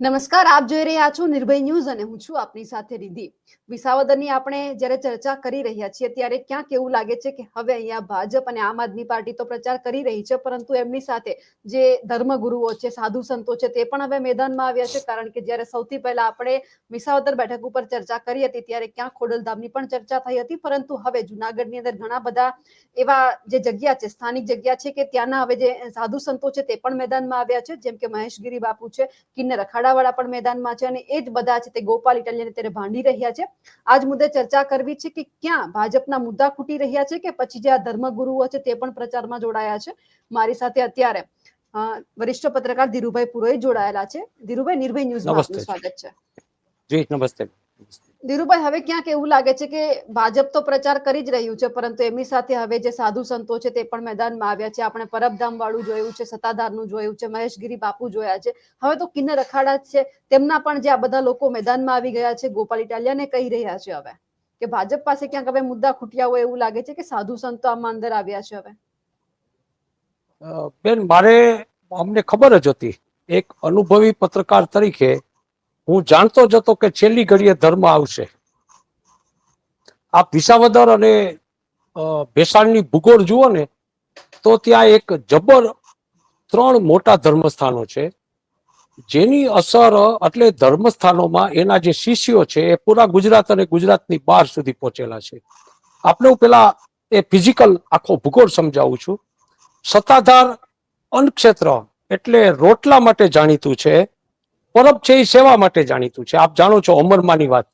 નમસ્કાર, આપ જોઈ રહ્યા છો નિર્ભય ન્યૂઝ અને હું છું આપની સાથે રિધિ વિસાવદરની આપણે જ્યારે ચર્ચા કરી રહ્યા છીએ ત્યારે ક્યાંક એવું લાગે છે કે હવે અહીંયા ભાજપ અને આમ આદમી પાર્ટી તો પ્રચાર કરી રહી છે, પરંતુ એમની સાથે જે ધર્મગુરુઓ છે, સાધુ સંતો છે, તે પણ હવે મેદાનમાં આવ્યા છે, કારણ કે જ્યારે સૌથી પહેલા આપણે વિસાવદર બેઠક ઉપર ચર્ચા કરી હતી ત્યારે ક્યાંક ખોડલધામની પણ ચર્ચા થઈ હતી, પરંતુ હવે જુનાગઢની અંદર ઘણા બધા એવા જે જગ્યા છે, સ્થાનિક જગ્યા છે કે ત્યાંના હવે જે સાધુ સંતો છે તે પણ મેદાનમાં આવ્યા છે, જેમ કે મહેશગીરી બાપુ છે, કિન્નર અખાડાવાળા પણ મેદાનમાં છે અને એ જ બધા છે તે ગોપાલ ઇટાલિયન અત્યારે ભાંડી રહ્યા છે. આજ મુદ્દે ચર્ચા કરવી છે કે ક્યાં ભાજપના મુદ્દા ખૂટી રહ્યા છે કે પછી જે આ ધર્મગુરુઓ છે તે પણ પ્રચારમાં જોડાયા છે? મારી સાથે અત્યારે વરિષ્ઠ પત્રકાર ધીરુભાઈ પુરોહિત જોડાયેલા છે. ધીરુભાઈ નિર્ભય ન્યૂઝમાં આપનું સ્વાગત છે. જી નમસ્તે. ધીરુભાઈ, હવે ક્યાંક એવું લાગે છે કે ભાજપ તો પ્રચાર કરી જ રહ્યું છે, પરંતુ એમની સાથે હવે જે સાધુ સંતો છે તે પણ મેદાનમાં આવ્યા છે. આપણે પરબધામ વાળું જોયું છે, સત્તાધારનું જોયું છે, મહેશગીરી બાપુ જોયા છે. હવે તો કિન્નર અખાડા છે. તેમના પણ જે આ બધા લોકો મેદાનમાં આવી ગયા છે, ગોપાલ ઇટાલિયાને કહી રહ્યા છે હવે કે ભાજપ પાસે ક્યાંક હવે મુદ્દા ખૂટ્યા હોય એવું લાગે છે કે સાધુ સંતો આમાં અંદર આવ્યા છે હવે? બેન, મારે અમને ખબર જ હતી. એક અનુભવી પત્રકાર તરીકે હું જાણતો જ હતો કે છેલ્લી ઘડીએ ધર્મ આવશે. આ વિસાવદર અને ભેસાણની ભૂગોળ જુઓ ને, તો ત્યાં એક જબર ત્રણ મોટા ધર્મસ્થાનો છે. જેની અસર એટલે ધર્મસ્થાનોમાં એના જે શિષ્યો છે એ પૂરા ગુજરાત અને ગુજરાતની બહાર સુધી પહોંચેલા છે. આપણે હું પેલા એ ફિઝિકલ આખો ભૂગોળ સમજાવું છું. સત્તાધાર અન્નક્ષેત્ર એટલે રોટલા માટે જાણીતું છે. પરબ છે એ સેવા માટે જાણીતું છે. આપ જાણો છો અમરમાની વાત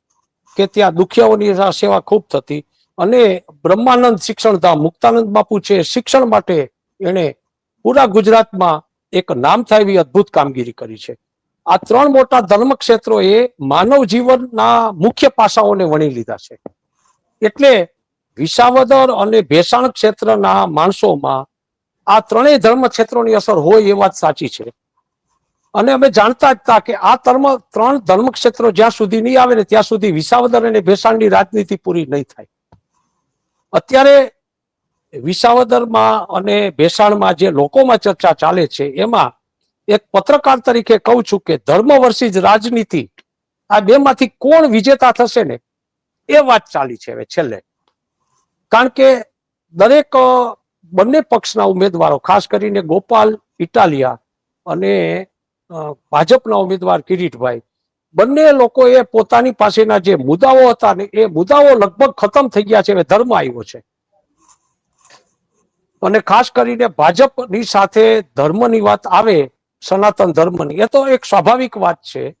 કે ત્યાં દુખિયાઓની સેવા ખૂબ થતી અને બ્રહ્માનંદ શિક્ષણધામ, મુક્તાનંદ બાપુ છે શિક્ષણ માટે એણે પૂરા ગુજરાતમાં એક નામ થાય એવી અદભુત કામગીરી કરી છે. આ ત્રણ મોટા ધર્મ ક્ષેત્રો એ માનવ જીવનના મુખ્ય પાસાઓને વણી લીધા છે. એટલે વિસાવદર અને ભેસાણ ક્ષેત્રના માણસોમાં આ ત્રણેય ધર્મ ક્ષેત્રોની અસર હોય એ વાત સાચી છે. અને અમે જાણતા જ હતા કે આ ધર્મ ત્રણ ધર્મ ક્ષેત્રો જ્યાં સુધી નહીં આવે ને ત્યાં સુધી વિસાવદર અને ભેસાણની રાજનીતિ પૂરી નહીં થાય. અત્યારે વિસાવદરમાં અને ભેસાણમાં જે લોકોમાં ચર્ચા ચાલે છે, એમાં એક પત્રકાર તરીકે કહું છું કે ધર્મ વર્ષી રાજનીતિ, આ બેમાંથી કોણ વિજેતા થશે ને, એ વાત ચાલી છે હવે છેલ્લે. કારણ કે દરેક બંને પક્ષના ઉમેદવારો, ખાસ કરીને ગોપાલ, ઇટાલિયા અને ભાજપના ઉમેદવાર કિરીટભાઈ. બંને લોકોએ પોતાની પાસેના જે મુદ્દાઓ હતા ને એ મુદ્દાઓ લગભગ ખતમ થઈ ગયા છે, હવે ધર્મ આવ્યો છે. અને ખાસ કરીને ભાજપની સાથે ધર્મની વાત આવે, સનાતન ધર્મની, એ તો એક સ્વાભાવિક વાત છે.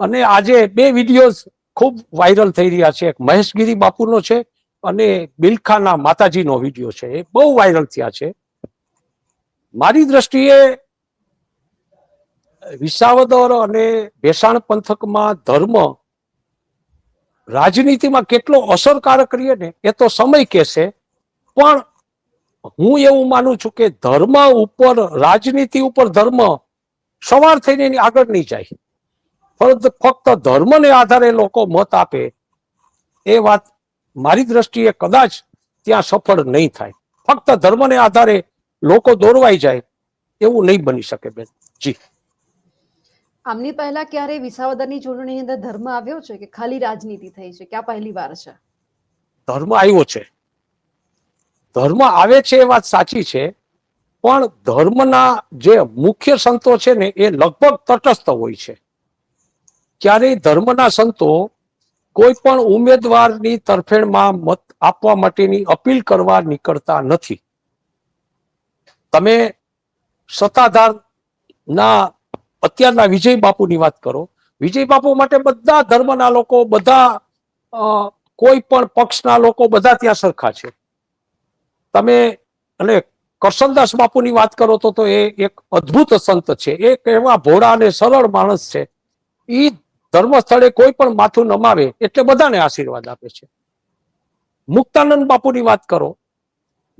અને આજે બે વિડીયોઝ ખૂબ વાયરલ થઈ રહ્યા છે. એક મહેશગીરી બાપુનો છે અને બિલખાના માતાજીનો વીડિયો છે. એ બહુ વાયરલ થયા છે. મારી દ્રષ્ટિએ વિસાવદર અને ભેસાણ પંથકમાં ધર્મ રાજનીતિમાં કેટલો અસરકારક રહીએ ને, એ તો સમય કહેશે પણ હું એવું માનું છું કે ધર્મ ઉપર, રાજનીતિ ઉપર ધર્મ સવાર થઈને એની આગળ નહીં જાય. પરંતુ ફક્ત ધર્મને આધારે લોકો મત આપે, એ વાત મારી દ્રષ્ટિએ કદાચ ત્યાં સફળ નહીં થાય. ફક્ત ધર્મને આધારે લોકો દોરવાઈ જાય, એવું નહીં બની શકે બેન. જી. આમની પહેલા ક્યારે વિસાવદરની ચૂંટણીની અંદર ધર્મ આવ્યો છે કે ખાલી રાજનીતિ થઈ છે? ક્યાં પહેલી વાર છે? ધર્મ આવ્યો છે. ધર્મ આવે છે એ વાત સાચી છે, પણ ધર્મના જે મુખ્ય સંતો છે ને એ લગભગ તટસ્થ હોય છે. ક્યારેય ધર્મના સંતો કોઈ પણ ઉમેદવારની તરફેણમાં મત આપવા માટેની અપીલ કરવા નીકળતા નથી. તમે સત્તાધારના અત્યારના વિજય બાપુની વાત કરો. વિજય બાપુ માટે બધા ધર્મના લોકો, બધા કોઈ પણ પક્ષના લોકો બધા ત્યાં સરખા છે. તમે, અને કરશનદાસ બાપુની વાત કરો તો તો એ એક અદ્ભુત સંત છે. એક એવા ભોળા અને સરળ માણસ છે. એ ધર્મ સ્થળે કોઈ પણ માથું નમાવે એટલે બધાને આશીર્વાદ આપે છે. મુક્તાનંદ બાપુની વાત કરો.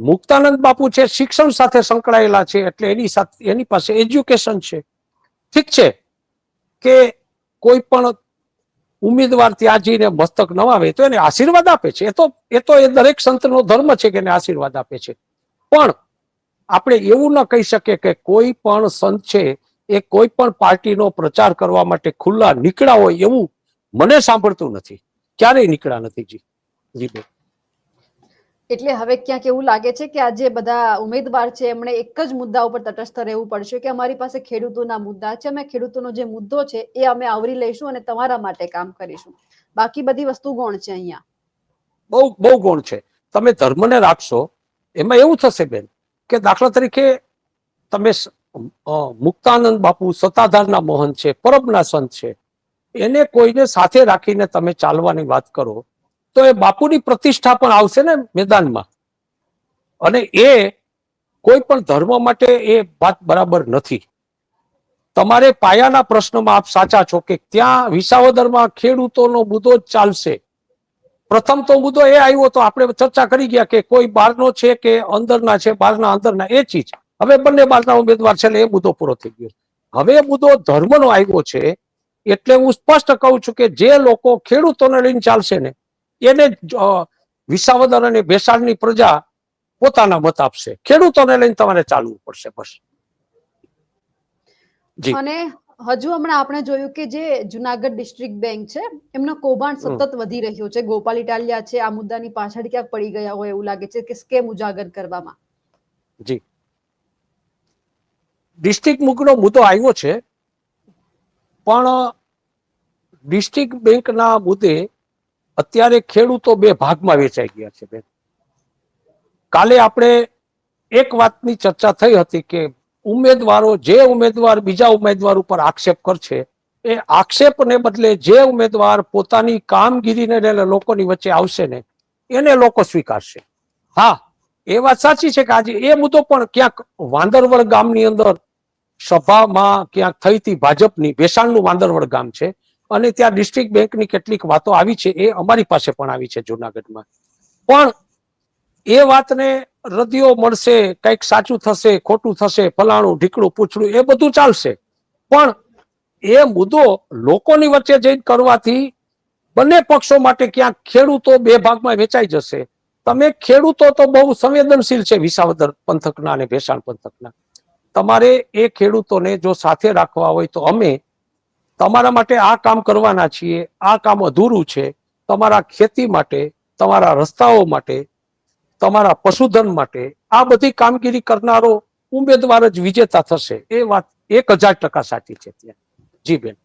મુક્તાનંદ બાપુ છે, શિક્ષણ સાથે સંકળાયેલા છે, એટલે એની સાથે, એની પાસે એજ્યુકેશન છે. ઠીક છે? કે કોઈ પણ ઉમેદવાર ત્યાં જઈને મસ્તક નમાવે તો એને આશીર્વાદ આપે છે. એ તો એ તો એ દરેક સંતનો ધર્મ છે કે એને આશીર્વાદ આપે છે. પણ આપણે એવું ન કહી શકીએ કે કોઈ પણ સંત છે એ કોઈ પણ પાર્ટીનો પ્રચાર કરવા માટે ખુલ્લા નીકળ્યા હોય એવું મને સાંભળતું નથી. ક્યારેય નીકળ્યા નથી જી. જી બેન. એટલે હવે ક્યાંક એવું લાગે છે કે આજે બધા ઉમેદવાર છે, એમણે એક જ મુદ્દા ઉપર તટસ્થ રહેવું પડશે કે અમારી પાસે ખેડૂતોના મુદ્દા છે, અમે ખેડૂતોનો જે મુદ્દો છે, એ અમે આવરી લઈશું અને તમારા માટે કામ કરીશું. બાકી બધી વસ્તુ ગૌણ છે અહીંયા. બહુ બહુ ગુણ છે. તમે ધર્મને રાખશો, એમાં એવું થશે બેન કે દાખલા તરીકે તમે મુક્તાનંદ બાપુ સત્તાધારના મોહન છે, પરબના સંત છે, એને કોઈને સાથે રાખીને તમે ચાલવાની વાત કરો તો એ બાપુની પ્રતિષ્ઠા પણ આવશે ને મેદાનમાં. અને એ કોઈ પણ ધર્મ માટે એ વાત બરાબર નથી. તમારે પાયાના પ્રશ્નમાં આપ સાચા છો કે ત્યાં વિસાવદરમાં ખેડૂતોનો મુદ્દો જ ચાલશે. પ્રથમ તો મુદ્દો એ આવ્યો તો આપણે ચર્ચા કરી ગયા કે કોઈ બહારનો છે કે અંદરના છે, બહારના અંદરના એ ચીજ. હવે બંને બહારના ઉમેદવાર છે એટલે એ મુદ્દો પૂરો થઈ ગયો. હવે મુદ્દો ધર્મનો આવ્યો છે એટલે હું સ્પષ્ટ કહું છું કે જે લોકો ખેડૂતોને લઈને ચાલશે ને એને વિસાવદર અને ભેસાણની પ્રજા પોતાના મત આપશે. ખેડૂતોને લઈને તમારે ચાલવું પડશે બસ. જી. અને હજુ હમણાં આપણે જોયું કે જે જુનાગઢ ડિસ્ટ્રિક્ટ બેંક છે એમનો કૌભાંડ સતત વધી રહ્યો છે. ગોપાલ ઇટાલિયા છે આ મુદ્દાની પાછળ ક્યાંક પડી ગયા હોય એવું લાગે છે કે સ્કેમ ઉજાગર કરવામાં? જી. ડિસ્ટ્રિક્ટ મુકનો મુદ્દો આવ્યો છે પણ ડિસ્ટ્રિક્ટ બેંકના મુદ્દે અત્યારે ખેડૂતો બે ભાગમાં વેચાઈ ગયા છે બેન. કાલે આપણે એક વાતની ચર્ચા થઈ હતી કે ઉમેદવારો જે ઉમેદવાર બીજા ઉમેદવાર ઉપર આક્ષેપ કરશે, એ આક્ષેપને બદલે જે ઉમેદવાર પોતાની કામગીરીને લોકોની વચ્ચે આવશે ને, એને લોકો સ્વીકારશે. હા, એ વાત સાચી છે કે આજે એ મુદ્દો પણ ક્યાંક વાંદરવડ ગામની અંદર સભામાં ક્યાંક થઈ હતી ભાજપની, ભેસાણનું વાંદરવડ ગામ છે અને ત્યાં ડિસ્ટ્રિક્ટ બેંકની કેટલીક વાતો આવી છે, એ અમારી પાસે પણ આવી છે જુનાગઢમાં. પણ એ વાતને રદિયો મળશે, કંઈક સાચું થશે, ખોટું થશે, ફલાણું ઢીકડું પૂછડું, એ બધું ચાલશે. પણ એ મુદ્દો લોકોની વચ્ચે જઈને કરવાથી બંને પક્ષો માટે ક્યાંક ખેડૂતો બે ભાગમાં વેચાઈ જશે. તમે ખેડૂતો તો બહુ સંવેદનશીલ છે, વિસાવદર પંથકના અને ભેસાણ પંથકના. તમારે એ ખેડૂતોને જો સાથે રાખવા હોય તો અમે તમારા માટે આ કામ કરવાના છીએ, આ કામ અધૂરું છે. તમારા ખેતી માટે, તમારા રસ્તાઓ માટે, તમારા પશુધન માટે આ બધી કામગીરી કરનારો ઉમેદવાર જ વિજેતા થશે. એ વાત એક હજાર ટકા સાચી છે ત્યાં. જી બેન.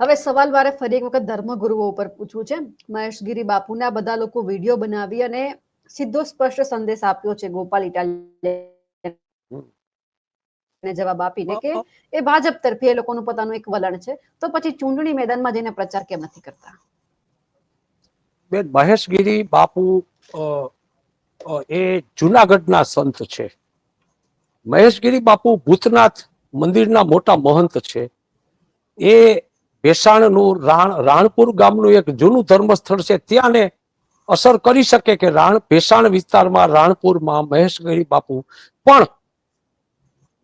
હવે સવાલ મારે ફરી એક વખત ધર્મગુરુઓ ઉપર પૂછવું છે. મહેશગીરી બાપુના બધા લોકો વીડિયો બનાવી અને સીધો સ્પષ્ટ સંદેશ આપ્યો છે ગોપાલ ઇટાલિયાને જવાબ આપીને કે એ ભાજપ તરફી એ લોકોનું પોતાનું એક વલણ છે. તો પછી ચૂંટણી મેદાનમાં જઈને પ્રચાર કેમ નથી કરતા? બેન મહેશગીરી બાપુ એ જુનાગઢના સંત છે. મહેશગીરી બાપુ ભૂતનાથ મંદિરના મોટા મહંત છે. એ ભેસાણનું રાણ રાણપુર ગામનું એક જૂનું ધર્મસ્થળ છે. ત્યાં ને અસર કરી શકે કે રાણ ભેસાણ વિસ્તારમાં રાણપુરમાં મહેશગીરી બાપુ પણ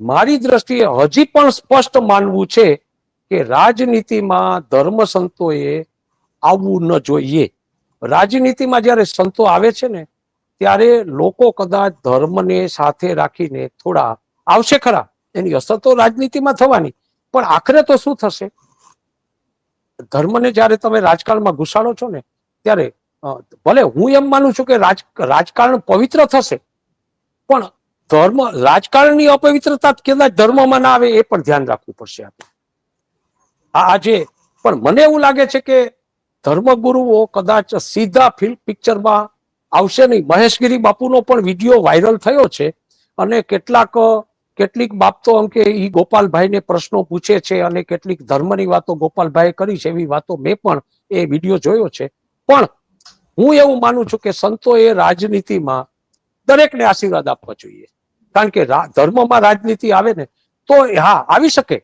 મારી દ્રષ્ટિએ હજી પણ સ્પષ્ટ માનવું છે કે રાજનીતિમાં ધર્મ સંતોએ આવવું ન જોઈએ. રાજનીતિમાં જ્યારે સંતો આવે છે ને, ત્યારે લોકો કદાચ ધર્મને સાથે રાખીને થોડા આવશે ખરા. એની અસર તો રાજનીતિમાં થવાની. પણ આખરે તો શું થશે? ધર્મને જ્યારે તમે રાજકારણમાં ઘુસાડો છો ને, ત્યારે ભલે હું એમ માનું છું કે રાજ, રાજકારણ પવિત્ર થશે, પણ ધર્મ, રાજકારણની અપવિત્રતા કદાચ ધર્મમાં ના આવે એ પણ ધ્યાન રાખવું પડશે આપણે. આજે પણ મને એવું લાગે છે કે ધર્મગુરુઓ કદાચ સીધા ફિલ્મ પિક્ચરમાં આવશે નહીં. મહેશગીરી બાપુનો પણ વીડિયો વાયરલ થયો છે અને કેટલાક, કેટલીક બાબતો એમ કે ઈ ગોપાલભાઈને પ્રશ્નો પૂછે છે અને કેટલીક ધર્મની વાતો ગોપાલભાઈ કરી છે એવી વાતો મેં પણ એ વીડિયો જોયો છે. પણ હું એવું માનું છું કે સંતોએ રાજનીતિમાં દરેકને આશીર્વાદ આપવા જોઈએ. કારણ કે ધર્મમાં રાજનીતિ આવે ને તો હા આવી શકે.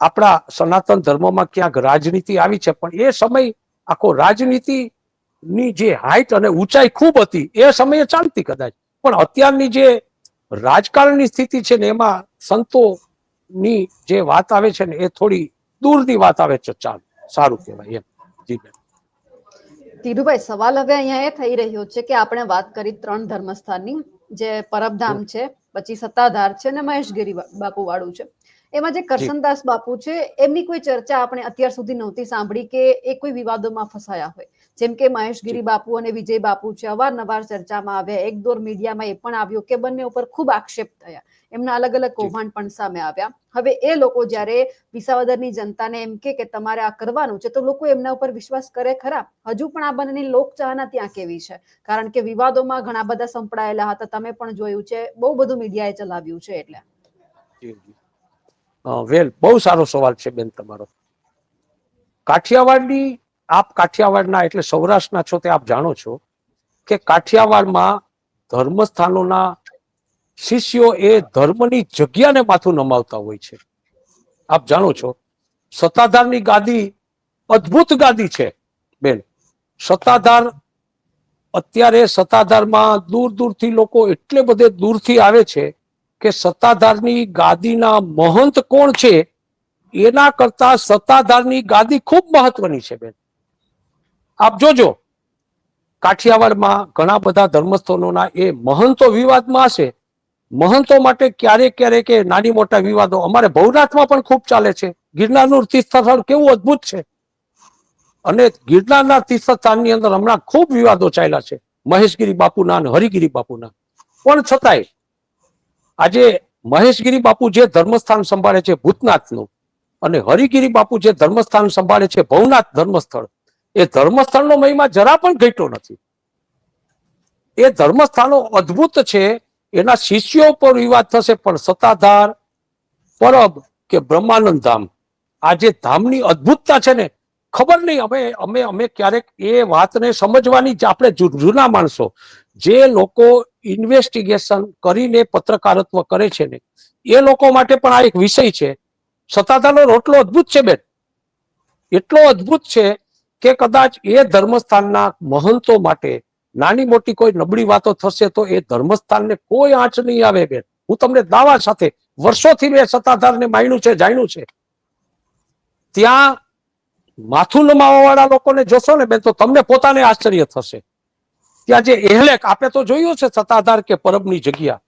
આપણા સનાતન ધર્મમાં ક્યાંક રાજનીતિ આવી છે પણ એ સમય આખો રાજનીતિની જે હાઈટ અને ઊંચાઈ ખૂબ હતી એ સમયે ચાલતી કદાચ. પણ અત્યારની જે રાજકારણની સ્થિતિ છે ને એમાં સંતોની જે વાત આવે છે ને એ થોડી દૂરની વાત આવે છે ચાલ. સારું કહેવાય એમ. જી બેન. ધીરુભાઈ સવાલ હવે અહીંયા એ થઈ રહ્યો છે કે આપણે વાત કરી ત્રણ ધર્મસ્થાનની જે પરબધામ છે. પછી સત્તાધાર છે અને મહેશગીરી બાપુ વાળું છે. એમાં જે કરશનદાસ બાપુ છે એમની કોઈ ચર્ચા આપણે અત્યાર સુધી નહોતી સાંભળી કે એ કોઈ વિવાદોમાં ફસાયા હોય. જેમ કે મહેશગીરી બાપુ અને વિજય બાપુ છે અવારનવાર ચર્ચામાં આવ્યા. એક દોર મીડિયામાં એ પણ આવ્યો કે બંને ઉપર ખૂબ આક્ષેપ થયા. એમના અલગ અલગ કૌભાંડ પણ સામે આવ્યા. હવે એ લોકો જ્યારે વિસાવદરની જનતાને એમ કે કે તમારે આ કરવાનું છે તો લોકો એમના ઉપર વિશ્વાસ કરે ખરા. હજુ પણ આ બંનેની લોકચાહના ત્યાં કેવી છે? કારણ કે વિવાદોમાં ઘણા બધા સંપડાયેલા હતા. તમે પણ જોયું છે બહુ બધું મીડિયાએ ચલાવ્યું છે એટલે. જી, જી. અ, વેલ બહુ સારો સવાલ છે બેન તમારો. કાઠિયાવાડની આપ કાઠિયાવાડના, એટલે સૌરાષ્ટ્રના છો તે આપ જાણો છો કે કાઠિયાવાડમાં ધર્મસ્થાનોના શિષ્યો એ ધર્મની જગ્યાને માથું નમાવતા હોય છે. આપ જાણો છો, સત્તાધારની ગાદી અદ્ભુત ગાદી છે, બેન. સત્તાધાર, અત્યારે સત્તાધારમાં દૂર દૂરથી લોકો એટલે બધે દૂરથી આવે છે કે સત્તાધારની ગાદીના મહંત કોણ છે? એના કરતા સત્તાધારની ગાદી ખૂબ મહત્વની છે, બેન. આપ જોજો. કાઠિયાવાડમાં ઘણા બધા ધર્મસ્થાનોના એ મહંતો વિવાદમાં હશે. મહંતો માટે ક્યારેક ક્યારેક એ નાની મોટા વિવાદો અમારે ભવનાથમાં પણ ખૂબ ચાલે છે. ગિરનારનું તીર્થસ્થાન કેવું અદ્ભુત છે. અને ગિરનારના તીર્થસ્થાનની અંદર હમણાં ખૂબ વિવાદો ચાલ્યા છે. મહેશગીરી બાપુના અને હરિગીરી બાપુના. પણ છતાંય આજે મહેશગીરી બાપુ જે ધર્મસ્થાન સંભાળે છે ભૂતનાથનું અને હરિગીરી બાપુ જે ધર્મસ્થાન સંભાળે છે ભવનાથ ધર્મસ્થળ એ ધર્મસ્થળનો મહિમા જરા પણ ઘટ્યો નથી. એ ધર્મસ્થાનો અદ્ભુત છે, એના શિષ્યો પર વિવાદ થશે, પણ સત્તાધાર પરબ કે બ્રહ્માનંદ ધામ, આ જે ધામની અદ્ભુતતા છે ને, ખબર નહીં, અમે અમે અમે ક્યારેક એ વાતને સમજવાની આપણે જૂના માણસો, જે લોકો ઇન્વેસ્ટિગેશન કરીને પત્રકારત્વ કરે છે ને, એ લોકો માટે પણ આ એક વિષય છે. સત્તાધારનો રોટલો અદ્ભુત છે બેન. એટલો અદ્ભુત છે કે કદાચ એ ધર્મસ્થાનના મહંતો માટે નાની મોટી કોઈ નબળી વાતો થશે તો એ ધર્મસ્થાનને કોઈ આંચ નહીં આવે બેન. હું તમને દાવા સાથે વર્ષોથી મેં સત્તાધારને માયણું છે, જાણ્યું છે. ત્યાં માથું નમાવા વાળા લોકોને જોશો ને બેન, તો તમને પોતાને આશ્ચર્ય થશે. ત્યાં જે એહલેક આપણે તો જોયું છે સત્તાધાર કે પરબની જગ્યા.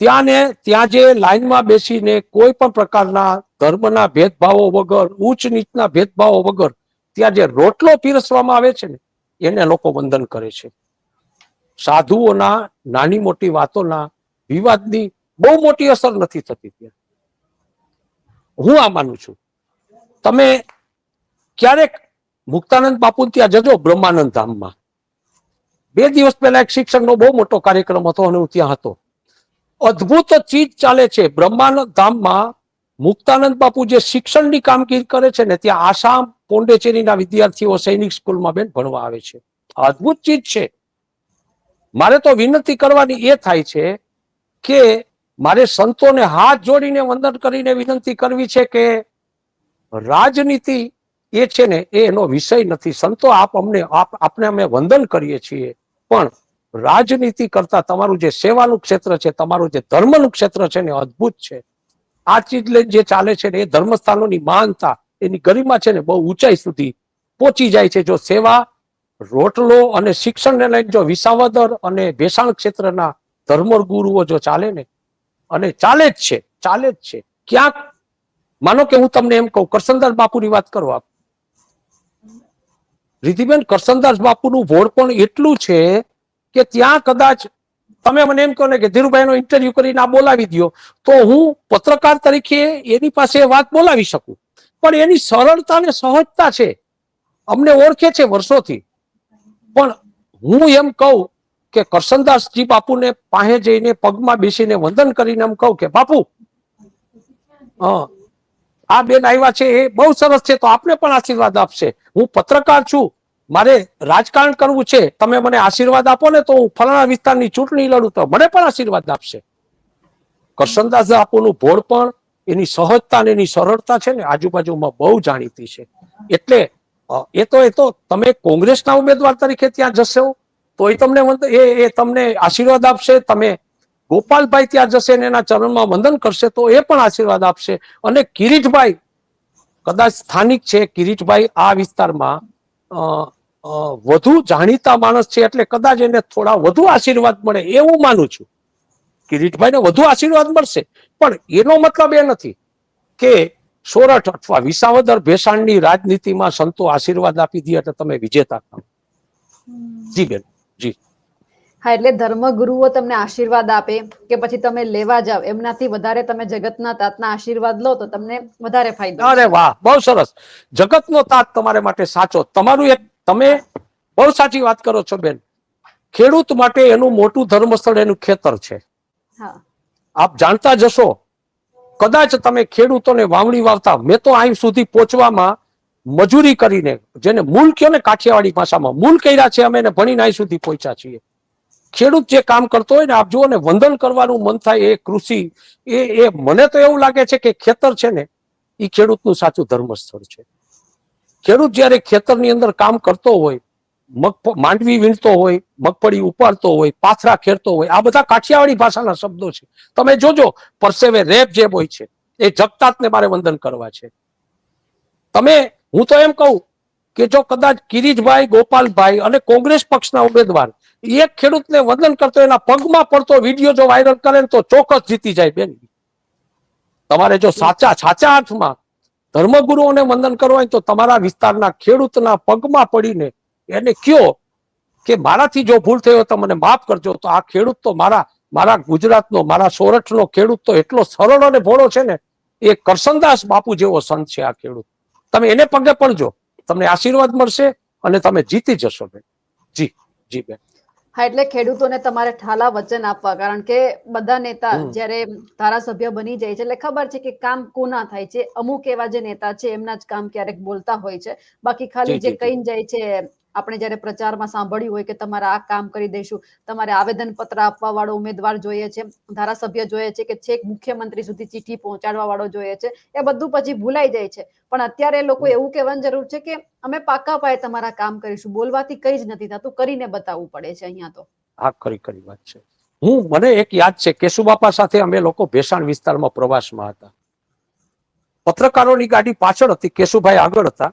ત્યાં ને ત્યાં જે લાઈનમાં બેસીને કોઈ પણ પ્રકારના ધર્મના ભેદભાવો વગર ઉચ્ચ નીચના ભેદભાવો વગર ત્યાં જે રોટલો પીરસવામાં આવે છે ને, એને લોકો વંદન કરે છે. સાધુઓના, નાની મોટી વાતોના વિવાદની બહુ મોટી અસર નથી થતી ત્યાં. હું આ માનું છું. તમે ક્યારેક મુક્તાનંદ બાપુ ત્યાં જજો બ્રહ્માનંદ ધામમાં. બે દિવસ પહેલા એક શિક્ષકનો બહુ મોટો કાર્યક્રમ હતો અને હું ત્યાં હતો. અદ્ભુત ચીજ ચાલે છે. બ્રહ્માનંદ ધામમાં મુક્તાનંદ બાપુ જે શિક્ષણની કામગીરી કરે છે ને, ત્યાં આસામ પોંડેચેરીના વિદ્યાર્થીઓ સૈનિક સ્કૂલમાં બેન ભણવા આવે છે. અદભુત ચીજ છે. મારે તો વિનંતી કરવાની એ થાય છે કે મારે સંતોને હાથ જોડીને વંદન કરીને વિનંતી કરવી છે કે રાજનીતિ એ છે ને એ એનો વિષય નથી. સંતો આપ અમને, આપ, આપને અમે વંદન કરીએ છીએ. પણ રાજનીતિ કરતા તમારું જે સેવાનું ક્ષેત્ર છે, તમારું જે ધર્મનું ક્ષેત્ર છે ને અદ્ભુત છે. આ ચીજ લઈને જે ચાલે છે ને એ ધર્મસ્થાનોની માનતા એની ગરિમા છે ને બહુ ઊંચાઈ સુધી પહોંચી જાય છે. જો સેવા, રોટલો અને શિક્ષણને લઈને જો વિસાવદર અને ભેસાણ ક્ષેત્રના ધર્મ ગુરુઓ જો ચાલે ને, અને ચાલે જ છે, ચાલે જ છે. ક્યાંક, માનો કે હું તમને એમ કહું, કરસનદાસ બાપુની વાત કરો આપ. રિધિબેન કરસનદાસ બાપુનું ભોળ પણ એટલું છે કે ત્યાં કદાચ તમે મને એમ કહો ને કે ધીરુભાઈનો ઇન્ટરવ્યુ કરીને આ બોલાવી દો તો હું પત્રકાર તરીકે એની પાસે વાત બોલાવી શકું. પણ એની સરળતા ને સહજતા છે. અમને ઓળખે છે વર્ષોથી. પણ હું એમ કહું કે કરસનદાસજી બાપુને પાસે જઈને પગમાં બેસીને વંદન કરીને એમ કહું કે, બાપુ આ બેન આવ્યા છે એ બહુ સરસ છે, તો આપને પણ આશીર્વાદ આપશે. હું પત્રકાર છું. મારે રાજકારણ કરવું છે. તમે મને આશીર્વાદ આપો ને તો હું ફલાણા વિસ્તારની ચૂંટણી લડું તો મને પણ આશીર્વાદ આપશે. કરશનદાસ બાપુનું ભોળ પણ એની સહજતા અને એની સરળતા છે ને આજુબાજુમાં બહુ જાણીતી છે. એટલે એ તો એ તો તમે કોંગ્રેસના ઉમેદવાર તરીકે ત્યાં જશો તો એ તમને એ એ તમને આશીર્વાદ આપશે, તમે ગોપાલભાઈ ત્યાં જશે ને એના ચરણમાં વંદન કરશે, તો એ પણ આશીર્વાદ આપશે. અને કિરીટભાઈ, કદાચ સ્થાનિક છે, કિરીટભાઈ આ વિસ્તારમાં વધુ જાણીતા માણસ છે, એટલે કદાચ એને થોડા વધુ આશીર્વાદ મળે, એવું માનું છું. કિરીટભાઈને વધુ આશીર્વાદ મળશે. પણ એનો મતલબ એ નથી કે સોરઠ અથવા વિસાવદર ભેસાણની રાજનીતિમાં સંતો આશીર્વાદ આપી દે એટલે તમે વિજેતા થાવ. જી બેન જી. હા એટલે ધર્મગુરુઓ તમને આશીર્વાદ આપે કે પછી તમે લેવા જાવ એમનાથી વધારે તમે જગતના તાતના આશીર્વાદ લો તો તમને વધારે ફાયદો અરે વાહ બહુ સરસ. જગતનો તાત તમારે માટે સાચો. તમારું એક તમે બહુ સાચી વાત કરો છો બેન. ખેડૂત માટે એનું મોટું ધર્મસ્થળ એનું ખેતર છે. આપ જાણતા જશો કદાચ તમે ખેડૂતોને વાવણી વાવતા, મેં તો અહીં સુધી પહોંચવામાં મજૂરી કરીને, જેને મૂલ કયો ને કાઠિયાવાડી ભાષામાં મૂલ કર્યા છે, અમે એને ભણીને અહીં સુધી પહોંચ્યા છીએ. ખેડૂત જે કામ કરતો હોય ને, આપ જુઓ ને, વંદન કરવાનું મન થાય એ કૃષિ, એ એ મને તો એવું લાગે છે કે ખેતર છે ને એ ખેડૂતનું સાચું ધર્મસ્થળ છે. ખેડૂત જ્યારે ખેતરની અંદર કામ કરતો હોય મગ માંડવી વીણતો હોય, મગફળી ઉપાડતો હોય, પાથરા ખેરતો હોય, આ બધા કાઠિયાવાડી ભાષાના શબ્દો છે. તમે જોજો, પરસેવે રેપ જે હોય છે, એ જગતાતને મારે વંદન કરવા છે. તમે, હું તો એમ કહું કે જો કદાચ કિરીટભાઈ ગોપાલભાઈ અને કોંગ્રેસ પક્ષના ઉમેદવાર એક ખેડૂતને વંદન કરતો, એના પગમાં પડતો વીડિયો જો વાયરલ કરે ને તો ચોક્કસ જીતી જાય બેન. તમારે જો સાચા સાચા અર્થમાં ધર્મગુરુઓને વંદન કરવા હોય તો તમારા વિસ્તારના ખેડૂતના પગમાં પડીને એને કયો કે મારાથી જો ભૂલ થયો તો મને માફ કરજો. તો આ ખેડૂત તો મારા મારા ગુજરાતનો મારા સોરઠનો ખેડૂત તો એટલો સરળ અને ભોળો છે ને એ કરસનદાસ બાપુ જેવો સંત છે આ ખેડૂત. તમે એને પગે પડજો તમને આશીર્વાદ મળશે અને તમે જીતી જશો બેન. જી જી બેન. હા એટલે ખેડૂતોને તમારે ઠાલા વચન આપવા કારણ કે બધા નેતા. જ્યારે ધારાસભ્ય બની જાય છે એટલે ખબર છે કે કામ કોના થાય છે અમુક એવા જે નેતા છે એમના જ કામ ક્યારેક બોલતા હોય છે. બાકી ખાલી જે. કઈ જાય છે આપણે જ્યારે પ્રચારમાં સાંભળ્યું હોય કે તમારે આ કામ કરી દઈશું, તમારે આવેદન પત્ર આપવા વાળો ઉમેદવાર જોઈએ છે, ધારાસભ્ય જોઈએ છે કે છેક મુખ્યમંત્રી સુધી ચિઠ્ઠી પહોંચાડવા વાળો જોઈએ છે, એ બધું પછી ભૂલાઈ જાય છે. પણ અત્યારે લોકો એવું કહેવાની જરૂર છે કે અમે પાકા પાયે તમારા કામ કરીશું, બોલવાથી કઈ જ નથી થતું, કરીને બતાવવું પડે છે અહીંયા તો. આ ખરી ખરી વાત છે. હું, મને એક યાદ છે, કેશુબાપા સાથે અમે લોકો ભેસાણ વિસ્તારમાં પ્રવાસમાં હતા. પત્રકારોની ગાડી પાછળ હતી, કેશુભાઈ આગળ હતા.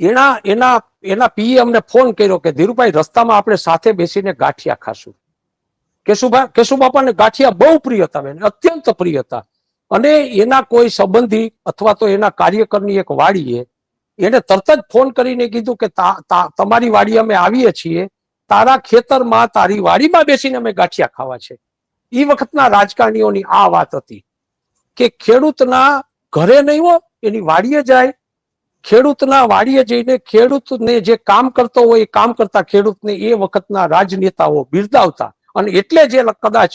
એના એના એના પીએ અમને ફોન કર્યો કે, ધીરુભાઈ, રસ્તામાં આપણે સાથે બેસીને ગાંઠિયા ખાશું. કેશુભાઈ કેશુબાપાને ગાંઠિયા બહુ પ્રિય હતા એને અત્યંત પ્રિય હતા. અને એના કોઈ સંબંધી અથવા તો એના કાર્યકરની એક વાડીએ એને તરત જ ફોન કરીને કીધું કે તમારી વાડી અમે આવીએ છીએ. તારા ખેતરમાં, તારી વાડીમાં બેસીને અમે ગાંઠિયા ખાવા છે. એ વખતના રાજકારણીઓની આ વાત હતી કે, ખેડૂતના ઘરે નહીં હો, એની વાડીએ જાય ખેડૂતના વાડીએ જઈને ખેડૂતને જે કામ કરતો હોય એ કામ કરતા ખેડૂતને એ વખતના રાજનેતાઓ બિરદાવતા. અને એટલે જે કદાચ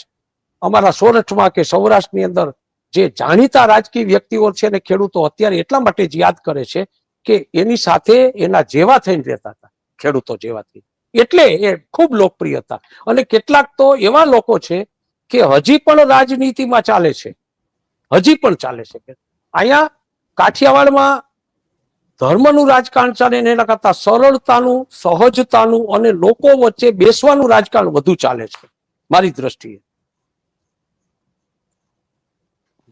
અમારા સોરઠમાં કે સૌરાષ્ટ્રની અંદર જે જાણીતા રાજકીય વ્યક્તિઓ છે ને ખેડૂતો અત્યારે એટલા માટે જ યાદ કરે છે કે એની સાથે એના જેવા થઈને રહેતા હતા, ખેડૂતો જેવા થઈ એટલે એ ખૂબ લોકપ્રિય હતા. અને કેટલાક તો એવા લોકો છે કે હજી પણ રાજનીતિમાં ચાલે છે. હજી પણ ચાલે છે. અહીંયા કાઠિયાવાડમાં ધર્મનું રાજકારણ ચાલે એના કરતા સરળતાનું, સહજતાનું અને લોકો વચ્ચે બેસવાનું રાજકારણ વધુ ચાલે છે, મારી દ્રષ્ટિએ.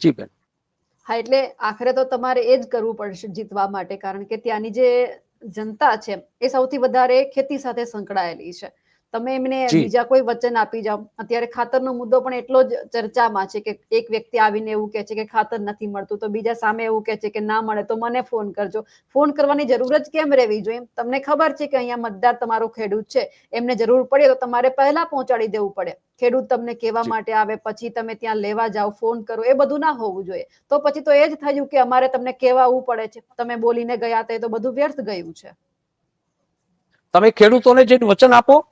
જી બેન. હા, એટલે આખરે તો તમારે એ જ કરવું પડશે જીતવા માટે, કારણ કે ત્યાંની જે જનતા છે, એ સૌથી વધારે ખેતી સાથે સંકળાયેલી છે. તમે એમને બીજા કોઈ વચન આપી જાઓ. અત્યારે ખાતરનો મુદ્દો પણ એટલો જ ચર્ચામાં છે કે એક વ્યક્તિ આવીને એવું કહે છે કે ખાતર નથી મળતું તો બીજા સામે એવું કહે છે કે ના મળે તો મને ફોન કરજો. ફોન કરવાની જરૂર જ કેમ રહેવી જોઈએ? તમને ખબર છે કે અહીંયા મતદાર તમારો ખેડૂત છે. એમને જરૂર પડે તો તમારે પહેલા પહોંચાડી દેવું પડે. ખેડૂત તમને કહેવા માટે આવે પછી તમે ત્યાં લેવા જાઓ ફોન કરો એ બધું ના હોવું જોઈએ. તો પછી તો એ જ થયું કે અમારે તમને કહેવાવું પડે છે. તમે બોલીને ગયા હતા તો બધું વ્યર્થ ગયું છે. તમે ખેડૂતોને જે વચન આપો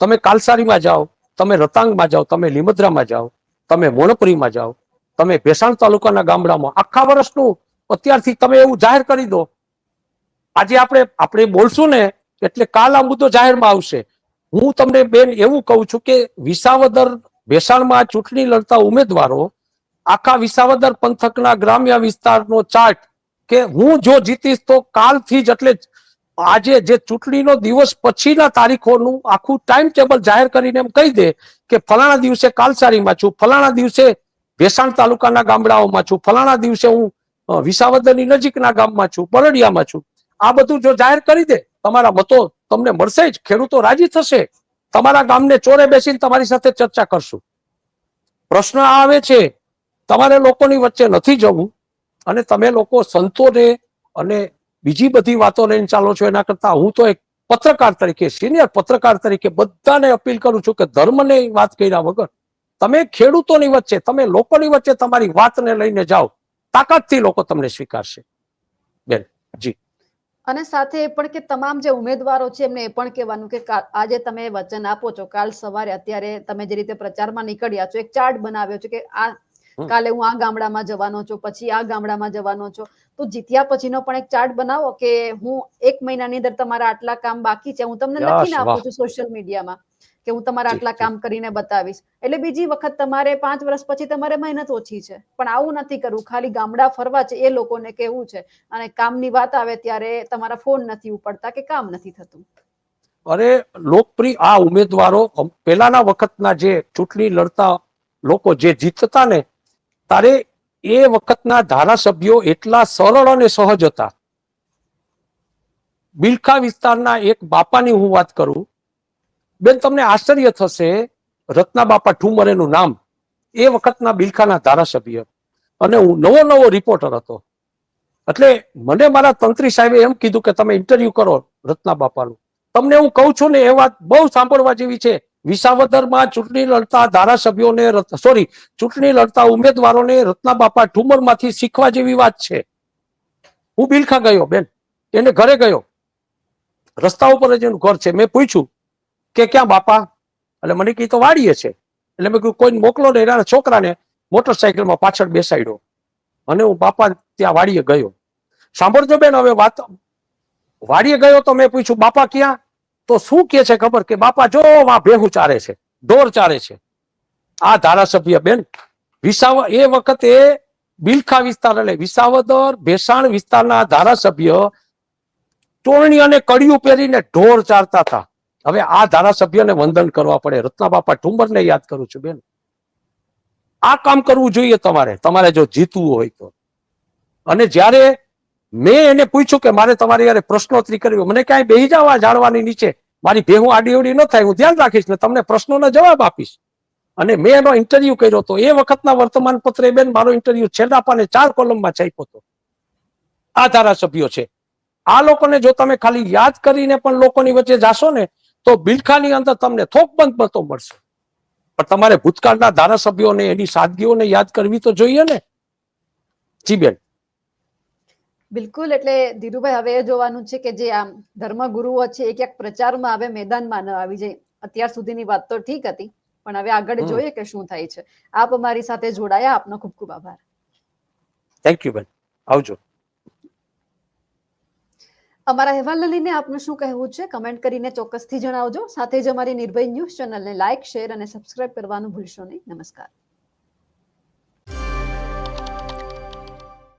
તમે કાલસારીમાં જાઓ, તમે રતાંગમાં જાઓ, તમે લીમદ્રામાં જાઓ, તમે મોણપુરીમાં જાઓ, તમે ભેસાણ તાલુકાના ગામડામાં આખા વર્ષનું અત્યારથી તમે એવું જાહેર કરી દો. આજે આપણે આપણે બોલશું ને એટલે કાલ આ મુદ્દો જાહેરમાં આવશે. હું તમને બેન એવું કહું છું કે વિસાવદર ભેસાણમાં ચૂંટણી લડતા ઉમેદવારો આખા વિસાવદર પંથકના ગ્રામ્ય વિસ્તારનો ચાર્ટ કે હું જો જીતીશ તો કાલથી જ એટલે આજે જે ચૂંટણીનો દિવસ પછીના તારીખોનું આખું ટાઈમ ટેબલ જાહેર કરીને એમ કહી દે કે ફલાણા દિવસે કાલસારીમાં છું, ફલાણા દિવસે ભેસાણ તાલુકાના ગામડાઓમાં છું, ફલાણા દિવસે હું વિસાવદરની નજીકના ગામમાં છું, બરડિયામાં છું. આ બધું જો જાહેર કરી દે, તમારા મતો તમને મળશે જ, ખેડૂતો રાજી થશે. તમારા ગામને ચોરે બેસીને તમારી સાથે ચર્ચા કરશું. પ્રશ્ન આવે છે, તમારે લોકોની વચ્ચે નથી જવું અને તમે લોકો સંતોને અને બીજી બધી વાતો લઈને ચાલો છો એના કરતા હું તો એક પત્રકાર તરીકે, સિનિયર પત્રકાર તરીકે બધાને અપીલ કરું છું કે ધર્મને વાત કર્યા વગર. તમે ખેડૂતોની વચ્ચે, તમે લોકોની વચ્ચે તમારી વાતને લઈને જાઓ. તાકાતથી લોકો તમને સ્વીકારશે. બેન, જી. અને સાથે એ પણ કે તમામ જે ઉમેદવારો છે, એમને એ પણ કહેવાનું કે, આજે તમે વચન આપો છો. કાલ સવારે અત્યારે તમે જે રીતે પ્રચારમાં નીકળ્યા છો, એક ચાર્ટ બનાવ્યો છે કે આ. કાલે હું આ ગામડામાં જવાનો છું પછી આ ગામડામાં જવાનો છું. તો જીત્યા પછીનો પણ એક ચાર્ટ બનાવો કે હું એક મહિનાની અંદર તમારા આટલા કામ બાકી છે. હું તમને લખીને આપું છું સોશિયલ મીડિયામાં કે હું તમારા આટલા કામ કરીને બતાવીશ. એટલે બીજી વખત તમારે પાંચ વર્ષ પછી તમારે મહેનત ઓછી છે. પણ આવું નથી કરવું. ખાલી ગામડા ફરવા છે એ લોકોને કેવું છે. અને કામની વાત આવે ત્યારે તમારા ફોન નથી ઉપડતા કે કામ નથી થતું. અરે લોકપ્રિય આ ઉમેદવારો પહેલાના વખતના જે ચૂંટણી લડતા લોકો જે જીતતા ને તારે એ વખતના ધારાસભ્યો એટલા સરળ અને સહજ હતા. બિલખા વિસ્તારના એક બાપાની હું વાત કરું. બેન, તમને આશ્ચર્ય થશે, રત્ના બાપા ઠુમર એનું નામ એ વખતના બિલખાના ધારાસભ્ય અને હું નવો નવો રિપોર્ટર હતો. એટલે મને મારા તંત્રી સાહેબે એમ કીધું કે તમે ઇન્ટરવ્યુ કરો રત્ના બાપાનું. તમને હું કહું છું ને એ વાત બહુ સાંભળવા જેવી છે. વિસાવદરમાં ચૂંટણી લડતા ધારાસભ્યોને સોરી ચૂંટણી લડતા ઉમેદવારોને રત્ના બાપા ઠુમરમાંથી શીખવા જેવી વાત છે. હું બિલખા ગયો બેન. એને ઘરે ગયો. રસ્તા ઉપર જ એનું ઘર છે. મેં પૂછ્યું કે ક્યાં બાપા? એટલે મને કીધું તો વાડીએ છે. એટલે મેં કીધું, કોઈને મોકલો ને એના છોકરાને. મોટરસાયકલમાં પાછળ બેસાડ્યો. અને હું બાપા ત્યાં વાડીએ ગયો. સાંભળજો બેન, હવે વાત વાડીએ ગયો તો મેં પૂછ્યું, બાપા ક્યાં? તો શું કે છે ખબર કે બાપા જો આ ભેહું ચારે છે, ઢોર ચારે છે. આ ધારાસભ્ય બેન, વિસાવ, એ વખતે બિલખા વિસ્તાર એટલે વિસાવદર ભેસાણ વિસ્તારના ધારાસભ્ય ચોરણી અને કડિયું પહેરીને ઢોર ચારતા હતા. હવે આ ધારાસભ્યને વંદન કરવા પડે. રત્ના બાપા ઠુંબરને યાદ કરું છું બેન. આ કામ કરવું જોઈએ તમારે. તમારે જો જીતવું હોય તો. અને જ્યારે મેં એને પૂછ્યું કે મારે તમારે યારે પ્રશ્નોત્તરી કરવી મને ક્યાંય બેહી જાવ જાણવાની નીચે. મારી ભેહું આડી અવડી ન થાય, હું ધ્યાન રાખીશ ને તમને પ્રશ્નોના જવાબ આપીશ. અને મેં એનો ઇન્ટરવ્યુ કર્યો હતો એ વખતના વર્તમાન પત્રે બેન મારો ઇન્ટરવ્યુ છેલ્લા પાને ચાર કોલમમાં છાપ્યો હતો. આ ધારાસભ્યો છે. આ લોકોને જો તમે ખાલી યાદ કરીને પણ લોકોની વચ્ચે જાશો ને, તો બિલખાની અંદર તમને થોકબંધ મતો મળશે. પણ તમારે ભૂતકાળના ધારાસભ્યોને, એની સાદગીઓને યાદ કરવી તો જોઈએ ને. જી બેન. બિલકુલ એટલે ધીરુભાઈ હવે એ જોવાનું છે કે જે આમ ધર્મગુરુઓ છે એ ક્યાંક પ્રચારમાં આવે મેદાનમાં ન આવી જાય. અત્યાર સુધીની વાત તો ઠીક હતી પણ હવે આગળ જોઈએ કે શું થાય છે. આપ અમારી સાથે જોડાયા આપનો ખૂબ ખૂબ આભાર. થેન્ક યુ બેન આવજો. અમારા અહેવાલને લઈને આપનું શું કહેવું છે? કમેન્ટ કરીને ચોક્કસથી જણાવજો. સાથે જ અમારી નિર્ભય ન્યૂઝ ચેનલને લાઇક શેર અને સબસ્ક્રાઇબ કરવાનું ભૂલશો નહીં. નમસ્કાર.